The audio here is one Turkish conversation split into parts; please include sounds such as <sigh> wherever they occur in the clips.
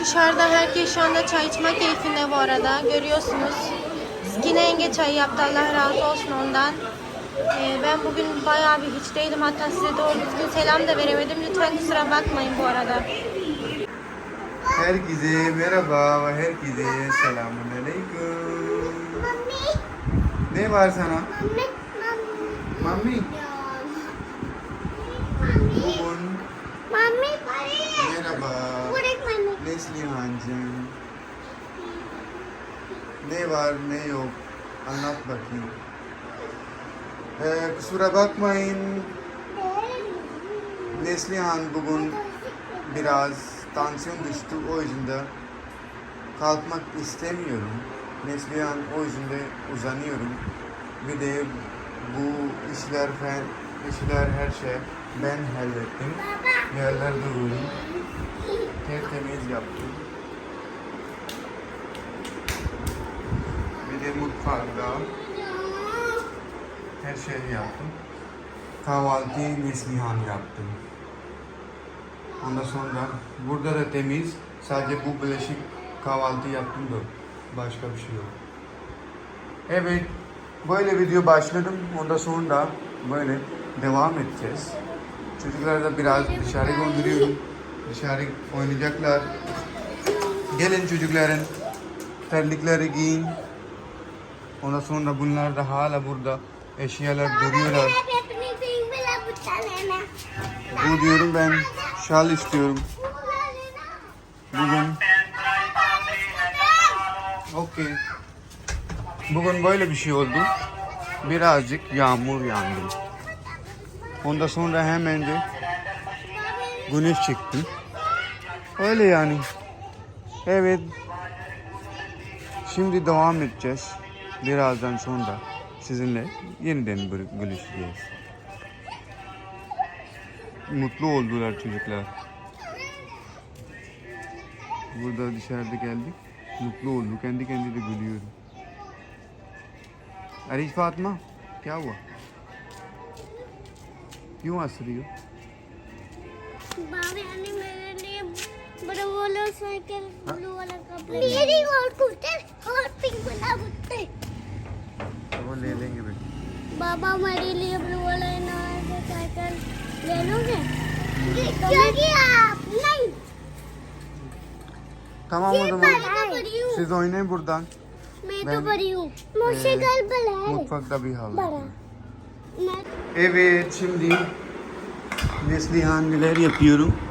Dışarıda herkes şu anda çay içme keyfinde bu arada. Görüyorsunuz. Skine yenge çayı yaptı. Allah razı olsun ondan. Ee, ben bugün bayağı bir hiç değilim. Hatta size doğru düzgün selam da veremedim. Lütfen kusura bakmayın bu arada. Herkese merhaba ve herkese selamun aleyküm. Ne var sana? Mami. Bugün merhaba. Neslihan'cığım. Ne var ne yok anlat bakayım. Ee, kusura bakmayın Neslihan bugün biraz tansiyon düştü o yüzden de kalkmak istemiyorum. Neslihan o yüzden de uzanıyorum. Bir de bu işler işler her şey ben hallettim. Yerler duruyorum. Tertemiz yaptım. Bir de mutfakta her şeyi yaptım. Kahvaltı Neslihan yaptım. Ondan sonra burada da temiz. Sadece bu bulaşık kahvaltı yaptım da başka bir şey yok. Evet, böyle video başladım. Ondan sonra böyle devam edeceğiz. Çocukları da biraz dışarı gönderiyorum. Dışarı oynayacaklar. Gelin çocukların terlikleri giyin. Ondan sonra bunlar da hala burada eşyalar duruyorlar. Bu diyorum ben şal istiyorum. Bugün okey. Bugün böyle bir şey oldu. Birazcık yağmur yağdı. Ondan sonra hemen de güneş çıktı. Öyle yani. Evet. Şimdi devam edeceğiz. Birazdan sonra sizinle yeniden görüşeceğiz. Mutlu oldular çocuklar. Burada dışarıda geldik. Mutlu olduk. Kendi kendi de gülüyorum. अरे फातिमा क्या हुआ क्यों हंस रही हो बड़ा वाला cycle blue वाला कपड़ा मेरी और कुर्ते और पिंक वाला कुर्ते तो वो ले लेंगे बेटे। बाबा मेरे लिए ब्लू वाला नया साइकिल ले लोगे? क्योंकि आप नहीं। Tamam o zaman. मैं तो बड़ी हूँ। मैं तो बड़ी हूँ। मुझसे कल बड़ा है। Mutfakta bir hal. बड़ा। मैं ए वे Evet şimdi Neslihan neler yapıyorum.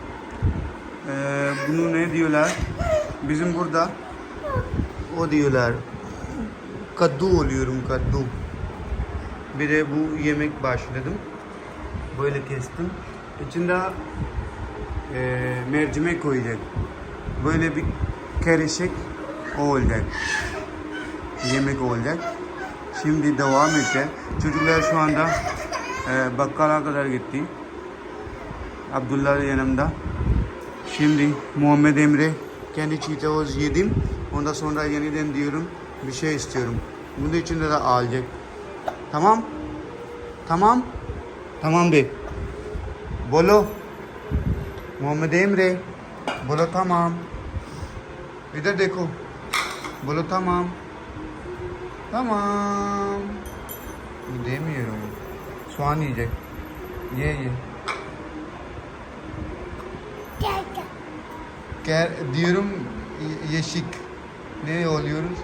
Ee, bunu ne diyorlar? Bizim burada o diyorlar. Kaddu oluyorum kaddu. Bir de bu yemek başladım. Böyle kestim. İçinde e, mercimek koyacak. Böyle bir karışık olacak. Yemek olacak. Şimdi devam edeceğiz. Çocuklar şu anda e, bakkala kadar gitti. Abdullah da yanımda. Şimdi Muhammed Emre kendi çiğ yedim. Ondan sonra yeniden diyorum bir şey istiyorum. Bunun içinde de alacak. Tamam? Tamam? Tamam de. Bolo. Muhammed Emre. Bolo tamam. इधर देखो बोलो tamam tamam Bu demiyorum soğan yiyecek ye ye Ker, diyorum yeşik ne oluyoruz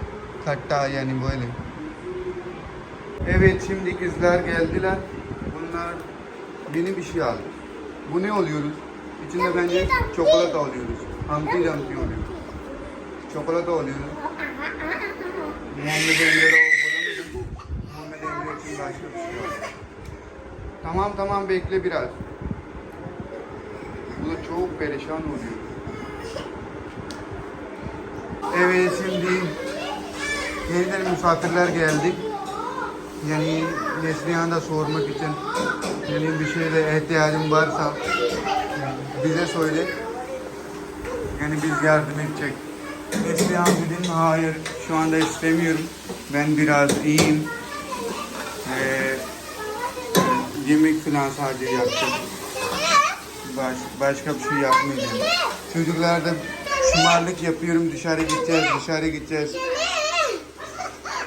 katta yani böyle evet şimdi kızlar geldiler bunlar yeni bir şey aldı bu ne oluyoruz içinde bence çikolata alıyoruz Humpty Dumpty oluyor çikolata oluyoruz Muhammed Emre'de o. Muhammed Emre için başka bir şey. Tamam tamam bekle biraz. Bu da çok perişan oluyor. Evet şimdi yeniden misafirler geldi. Yani Neslihan'da sormak için yani bir şeyle ihtiyacın varsa bize söyle. Yani biz yardım edecek. Neslihan dedim hayır şu anda istemiyorum. Ben biraz iyiyim. Ee, yemek falan sadece yapacağım. Baş, başka bir şey yapmayacağım. Çocuklar da Şımarlık yapıyorum dışarı gideceğiz dışarı gideceğiz.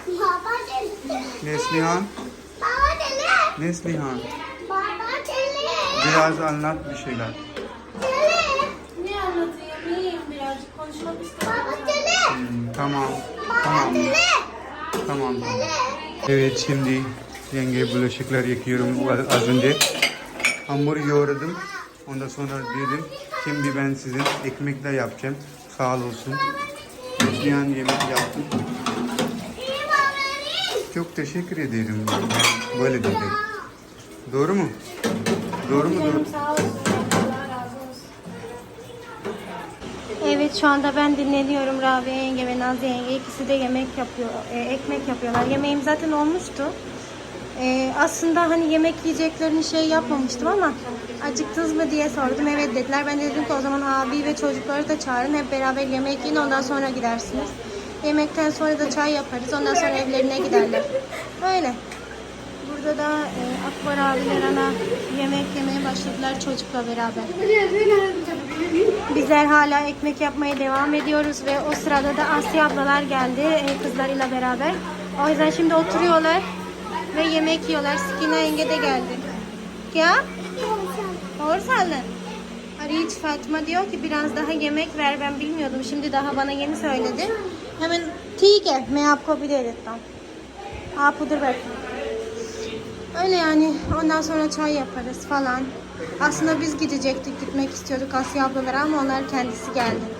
Baba deli. Neslihan, Baba deli. Neslihan. Baba deli. Biraz anlat bir şeyler. Deli. Ne anlatayım? İyiyim birazcık. Konuşmak istiyorum. Baba deli. Hmm, tamam, tamam, Deli. tamam. Evet şimdi yenge bulaşıklar yıkıyorum az önce. Hamur yoğurdum. Ondan sonra dedim şimdi ben sizin ekmekle yapacağım. Sağ olsun. Neslihan yemek yaptı. İyi baba. Çok teşekkür ederim. Böyle dedi. Doğru mu? Doğru mu? Doğru. Evet şu anda ben dinleniyorum. Rabia yenge ve Nazlı yenge ikisi de yemek yapıyor. e, ekmek yapıyorlar. Yemeğim zaten olmuştu. E, aslında hani yemek yiyeceklerini şey yapmamıştım ama acıktınız mı diye sordum. Evet dediler. Ben de dedim ki o zaman abi ve çocukları da çağırın. Hep beraber yemek yiyin ondan sonra gidersiniz. Yemekten sonra da çay yaparız. Ondan sonra evlerine giderler. Öyle. Burada da e, Akbar abiler ana yemek yemeye başladılar çocukla beraber. Bizler hala ekmek yapmaya devam ediyoruz ve o sırada da Asya ablalar geldi e, kızlarıyla beraber. O yüzden şimdi oturuyorlar ve yemek yiyorlar. Sikina yenge de geldi. Ya? Borsalı. Ariç Fatma diyor ki biraz daha yemek ver ben bilmiyordum. Şimdi daha bana yeni söyledi. Hemen tike me apko bir dedim. Apudur belki. Öyle yani ondan sonra çay yaparız falan. Aslında biz gidecektik gitmek istiyorduk Asya ablalara ama onlar kendisi geldi.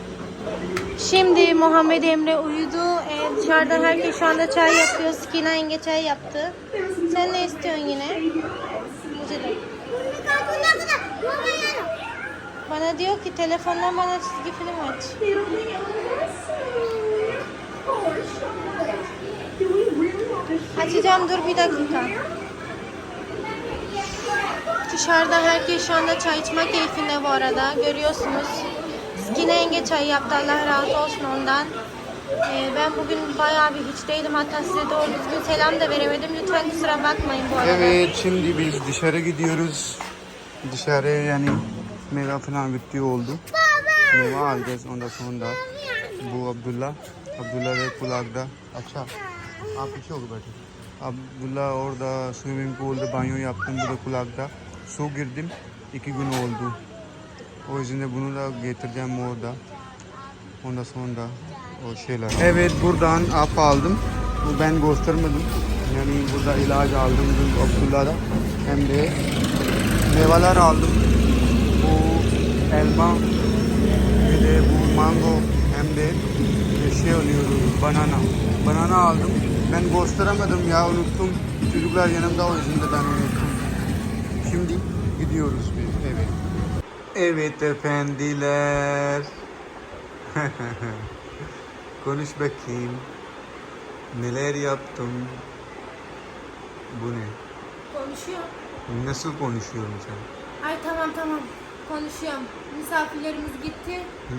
Şimdi Muhammed Emre uyudu. Ee, dışarıda herkes şu anda çay yapıyor. Skina yenge çay yaptı. Sen ne istiyorsun yine? Bana diyor ki telefondan bana çizgi film aç. Açacağım dur bir dakika. Dışarıda herkes şu anda çay içme keyfinde bu arada. Görüyorsunuz. Yine yenge çayı yaptı. Allah razı olsun ondan. Ee, ben bugün bayağı bir hiç hiçteydim. Hatta size doğru düzgün selam da veremedim. Lütfen kusura bakmayın bu arada. Evet şimdi biz dışarı gidiyoruz. Dışarıya yani meyve falan bittiği oldu. Baba. Meyve alacağız ondan sonra. Bu Abdullah. Abdullah ve Kulak'da. Aça. Abi bir şey oldu belki. Abdullah orada swimming pool'da banyo yaptım. Burada Kulak'da. Su girdim. İki gün oldu. O yüzden de bunu da getireceğim orada. Ondan sonra o şeyler. Evet buradan ap aldım. Bu ben göstermedim. Yani burada ilaç aldım Abdullah'da. Hem de meyveler aldım. Bu elma bir de bu mango hem de şey oluyor banana. Banana aldım. Ben gösteremedim ya unuttum. Çocuklar yanımda o yüzden de ben unuttum. Şimdi gidiyoruz biz evet. Evet efendiler. <laughs> Konuş bakayım. Neler yaptım? Bu ne? Konuşuyor. Nasıl konuşuyorsun sen? Ay tamam tamam. Konuşuyorum. Misafirlerimiz gitti. Hı.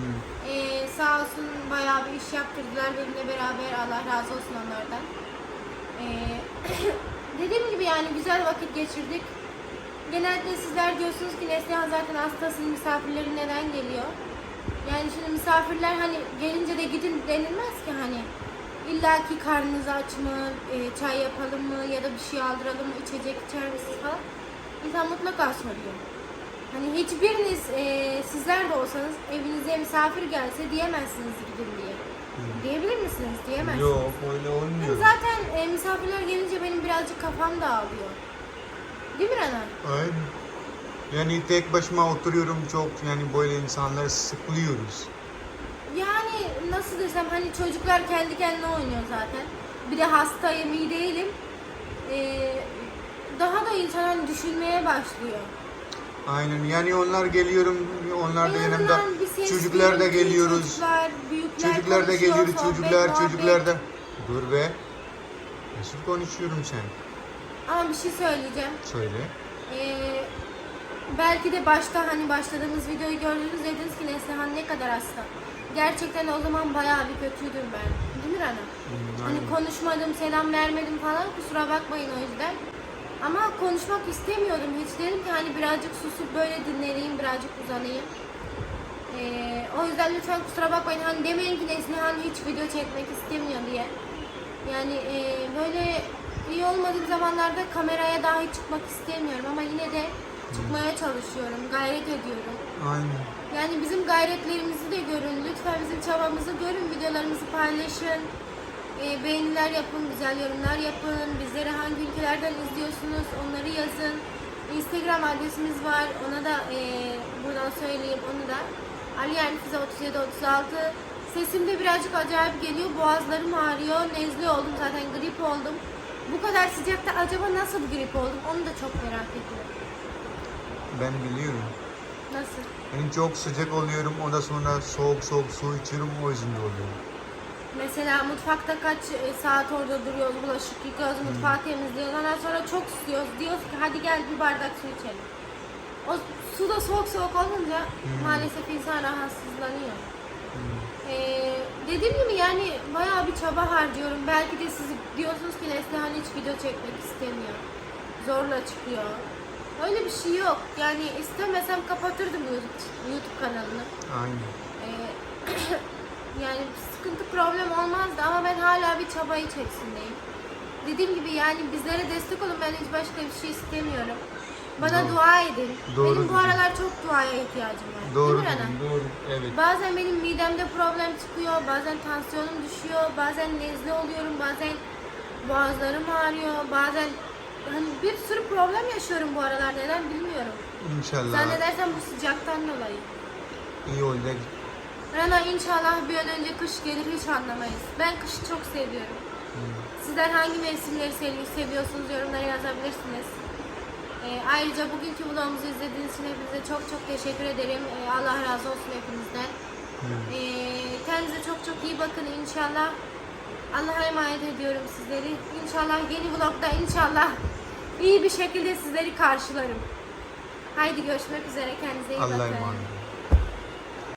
Ee, sağ olsun bayağı bir iş yaptırdılar benimle beraber. Allah razı olsun onlardan. Ee, <clears throat> dediğim gibi yani güzel vakit geçirdik. Genelde sizler diyorsunuz ki Neslihan zaten hastasın misafirlerin neden geliyor? Yani şimdi misafirler hani gelince de gidin denilmez ki hani. İlla ki karnınız aç mı, e, çay yapalım mı ya da bir şey aldıralım mı, içecek içer misiniz falan. İnsan mutlaka soruyor. Hani hiçbiriniz e, sizler de olsanız evinize misafir gelse diyemezsiniz gidin diye. Diyebilir misiniz? Diyemezsiniz. Yok öyle olmuyor. Zaten e, misafirler gelince benim birazcık kafam dağılıyor. Değil mi Rana? Aynen. Yani tek başıma oturuyorum çok yani böyle insanları sıkılıyoruz. Yani nasıl desem hani çocuklar kendi kendine oynuyor zaten. Bir de hastayım, iyi değilim. Ee, daha da insan hani düşünmeye başlıyor. Aynen yani onlar geliyorum onlar da yanımda çocuklar da geliyoruz. Çocuklar, büyükler Çocuklar da geliyoruz çocuklar çocuklar da. Dur be. Nasıl konuşuyorum sen? Ama bir şey söyleyeceğim. Söyle. Ee, belki de başta hani başladığımız videoyu gördünüz dediniz ki Neslihan ne kadar hasta. Gerçekten o zaman bayağı bir kötüydüm ben. Değil mi Rana? Hani konuşmadım, selam vermedim falan kusura bakmayın o yüzden. Ama konuşmak istemiyordum hiç. Dedim ki hani birazcık susup böyle dinleneyim, birazcık uzanayım. Ee, o yüzden lütfen kusura bakmayın. Hani demeyin ki Neslihan hiç video çekmek istemiyor diye. Yani e, böyle iyi olmadığım zamanlarda kameraya dahi çıkmak istemiyorum ama yine de çıkmaya çalışıyorum, gayret ediyorum. Aynen. Yani bizim gayretlerimizi de görün, lütfen bizim çabamızı görün, videolarımızı paylaşın, e, beğeniler yapın, güzel yorumlar yapın, bizleri hangi ülkelerden izliyorsunuz onları yazın. Instagram adresimiz var, ona da e, buradan söyleyeyim, onu da. Ali Ernifize 37 36 Sesim de birazcık acayip geliyor, boğazlarım ağrıyor, nezle oldum zaten, grip oldum. Bu kadar sıcakta acaba nasıl grip oldum onu da çok merak ediyorum. Ben biliyorum. Nasıl? Ben çok sıcak oluyorum. Ondan sonra soğuk soğuk su içiyorum. O yüzden oluyor. Mesela mutfakta kaç e, saat orada duruyoruz, bulaşık yıkıyoruz, mutfağı temizliyoruz. Ondan sonra çok istiyoruz. Diyoruz ki hadi gel bir bardak su içelim. O su da soğuk soğuk olunca maalesef insan rahatsızlanıyor. Ee, dediğim gibi yani bayağı bir çaba harcıyorum. Belki de siz diyorsunuz ki Neslihan hiç video çekmek istemiyor. Zorla çıkıyor. Öyle bir şey yok. Yani istemesem kapatırdım YouTube, kanalını. Aynen. Ee, <clears throat> yani sıkıntı problem olmazdı ama ben hala bir çaba içerisindeyim. Dediğim gibi yani bizlere destek olun ben hiç başka bir şey istemiyorum. Bana Doğru. dua edin. Doğru benim bu dedin. aralar çok duaya ihtiyacım var. Doğru Değil mi Rana? dedin, doğru. Evet. Bazen benim midemde problem çıkıyor, bazen tansiyonum düşüyor, bazen nezle oluyorum, bazen boğazlarım ağrıyor, bazen hani bir sürü problem yaşıyorum bu aralar neden bilmiyorum. İnşallah Zannedersem bu sıcaktan dolayı. iyi olacak. Rana inşallah bir an önce kış gelir hiç anlamayız. Ben kışı çok seviyorum. Sizler hangi mevsimleri sev- seviyorsunuz yorumlara yazabilirsiniz. Ee, ayrıca bugünkü vlogumuzu izlediğiniz için hepinize çok çok teşekkür ederim. Ee, Allah razı olsun hepinizden. Ee, kendinize çok çok iyi bakın inşallah. Allah'a emanet ediyorum sizleri. İnşallah yeni vlogda inşallah iyi bir şekilde sizleri karşılarım. Haydi görüşmek üzere kendinize iyi Allah'a bakın. emanet.